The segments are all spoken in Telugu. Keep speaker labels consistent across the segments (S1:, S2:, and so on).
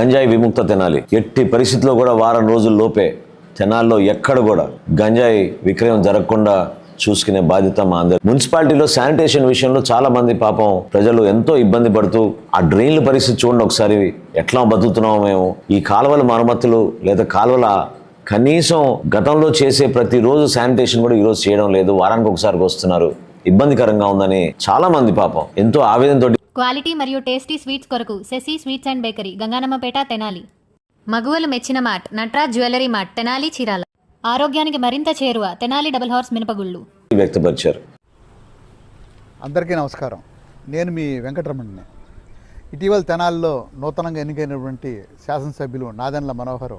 S1: గంజాయి విముక్త తినాలి. ఎట్టి పరిస్థితిలో కూడా వారం రోజుల లోపే తెనాల్లో ఎక్కడ కూడా గంజాయి విక్రయం జరగకుండా చూసుకునే బాధ్యత మా అందరి మున్సిపాలిటీలో శానిటేషన్ విషయంలో చాలా మంది పాపం ప్రజలు ఎంతో ఇబ్బంది పడుతూ ఆ డ్రైన్ల పరిస్థితి చూడండి ఒకసారి. ఎట్లా బతుకుతున్నామో మేము. ఈ కాలువల మరమ్మతులు లేదా కాలువల కనీసం గతంలో చేసే ప్రతిరోజు శానిటేషన్ కూడా ఈరోజు చేయడం లేదు. వారానికి ఒకసారి వస్తున్నారు. ఇబ్బందికరంగా ఉందని చాలా మంది పాపం ఎంతో ఆవేదనతో
S2: క్వాలిటీ మరియు టేస్టీ స్వీట్స్ కొరకు Sasi sweets and bakery Ganganammapeta Tenali. మగువలు మెచ్చిన mart Natraj jewellery mart Tenali Chirala. ఆరోగ్యానికి మరింత చేరువ తెనాలి డబుల్ హార్స్ మినపగుళ్ళు.
S1: వ్యక్తపరిచారు.
S3: అందరికీ నమస్కారం. నేను మీ వెంకటరమణని. ఇటీవల తెనాలిలో నూతనంగా ఎన్నికైనటువంటి శాసనసభ్యులు నాదెండ్ల మనోహర్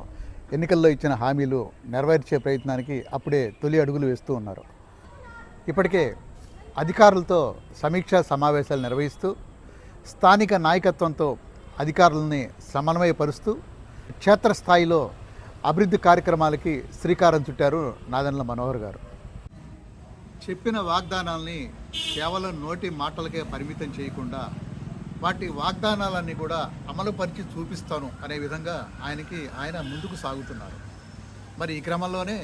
S3: ఎన్నికల్లో ఇచ్చిన హామీలు నెరవేర్చే ప్రయత్నానికి అప్పుడే తొలి అడుగులు వేస్తూ ఉన్నారు. ఇప్పటికే అధికారులతో సమీక్షా సమావేశాలు నిర్వహిస్తూ స్థానిక నాయకత్వంతో అధికారులని సమన్వయపరుస్తూ క్షేత్రస్థాయిలో అభివృద్ధి కార్యక్రమాలకి శ్రీకారం చుట్టారు నాదన్ల మనోహర్ గారు. చెప్పిన వాగ్దానాల్ని కేవలం నోటి మాటలకే పరిమితం చేయకుండా వాటి వాగ్దానాలన్నీ కూడా అమలుపరిచి చూపిస్తాను అనే విధంగా ఆయనకి ఆయన ముందుకు సాగుతున్నారు. మరి ఈ క్రమంలోనే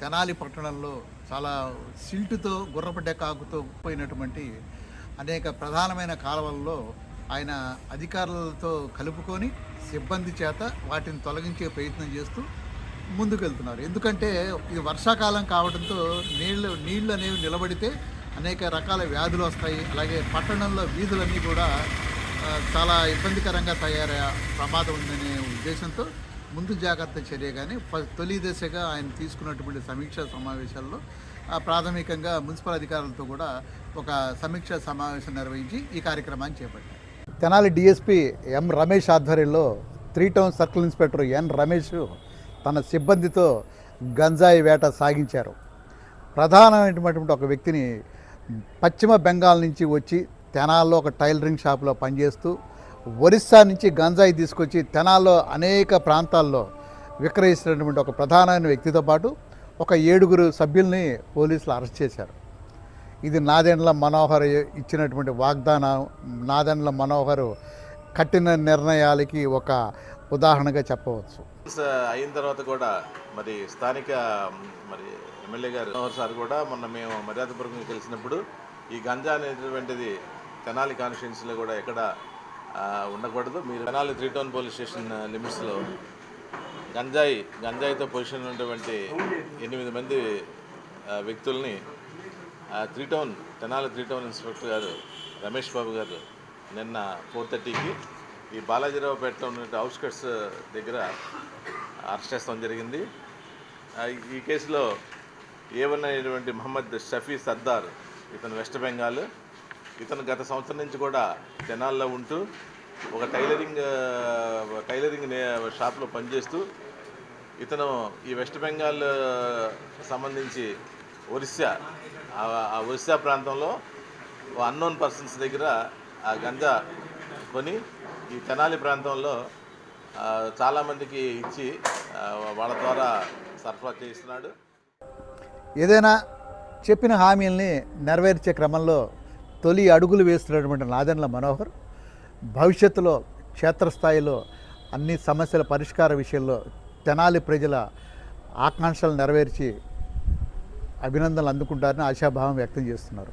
S3: తెనాలి పట్టణంలో చాలా సిల్టుతో గుర్రపడ్డ కాకుతో పోయినటువంటి అనేక ప్రధానమైన కాలువల్లో ఆయన అధికారులతో కలుపుకొని సిబ్బంది చేత వాటిని తొలగించే ప్రయత్నం చేస్తూ ముందుకెళ్తున్నారు. ఎందుకంటే ఇది వర్షాకాలం కావడంతో నీళ్ళు నీళ్ళు అనేవి నిలబడితే అనేక రకాల వ్యాధులు వస్తాయి. అలాగే పట్టణంలో వీధులన్నీ కూడా చాలా ఇబ్బందికరంగా తయారయ్యే ప్రమాదం ఉందనే ఉద్దేశంతో ముందు జాగ్రత్త చర్యగానే ఫ- తొలి దశగా ఆయన తీసుకున్నటువంటి సమీక్షా సమావేశాల్లో ఆ, ప్రాథమికంగా మున్సిపల్ అధికారులతో కూడా ఒక సమీక్షా సమావేశం నిర్వహించి ఈ కార్యక్రమాన్ని చేపట్టారు. తెనాలి డిఎస్పీ ఎం రమేష్ ఆధ్వర్యంలో three town circle inspector N Ramesh తన సిబ్బందితో గంజాయి వేట సాగించారు. ప్రధానమైనటువంటి ఒక వ్యక్తిని పశ్చిమ బెంగాల్ నుంచి వచ్చి తెనాల్లో ఒక టైలరింగ్ షాప్లో పనిచేస్తూ ఒరిస్సా నుంచి గంజాయి తీసుకొచ్చి తెనాల్లో అనేక ప్రాంతాల్లో విక్రయిస్తున్నటువంటి ఒక ప్రధానమైన వ్యక్తితో పాటు ఒక ఏడుగురు సభ్యుల్ని పోలీసులు అరెస్ట్ చేశారు. ఇది నాదెండ్ల మనోహర్ ఇచ్చినటువంటి వాగ్దానం. నాదెండ్ల మనోహర్ కఠిన నిర్ణయాలకి ఒక ఉదాహరణగా చెప్పవచ్చు.
S4: అయిన తర్వాత కూడా మరి స్థానిక మరి ఎమ్మెల్యే గారు మనోహర్ సార్ కూడా మొన్న మేము మర్యాదపూర్వకంగా కలిసినప్పుడు ఈ గంజా అనేటువంటిది తెనాలి కాన్స్టిట్యున్సీలో కూడా ఎక్కడ ఉండకూడదు. మీరు Tenali three town police station లిమిట్స్లో గంజాయి గంజాయితో పొజిషన్ ఉన్నటువంటి ఎనిమిది మంది వ్యక్తుల్ని three town Tenali three town inspector గారు రమేష్ బాబు గారు నిన్న ఫోర్ థర్టీకి ఈ బాలాజీరావుపేటలో ఉన్న అవుట్స్కట్స్ దగ్గర అరెస్ట్ చేస్తాం జరిగింది. ఈ కేసులో ఏవన్ అయినటువంటి మహమ్మద్ షఫీ సర్దార్ ఇతను వెస్ట్ బెంగాల్. ఇతను గత సంవత్సరం నుంచి కూడా తెనాల్లో ఉంటూ ఒక టైలరింగ్ టైలరింగ్ నే- షాప్లో పనిచేస్తూ ఇతను ఈ వెస్ట్ బెంగాల్ సంబంధించి ఒరిస్సా ఆ- ఒరిస్సా ప్రాంతంలో అన్నోన్ పర్సన్స్ దగ్గర ఆ గంజా కొని ఈ తెనాలి ప్రాంతంలో చాలామందికి ఇచ్చి వాళ్ళ ద్వారా సరఫరా చేయిస్తున్నాడు.
S3: ఏదైనా చెప్పిన హామీల్ని నెరవేర్చే క్రమంలో తొలి అడుగులు వేస్తున్నటువంటి నాదెండ్ల మనోహర్ భవిష్యత్తులో క్షేత్రస్థాయిలో అన్ని సమస్యల పరిష్కార విషయంలో తెనాలి ప్రజల ఆకాంక్షలు నెరవేర్చి అభినందనలు అందుకుంటారని ఆశాభావం వ్యక్తం చేస్తున్నారు.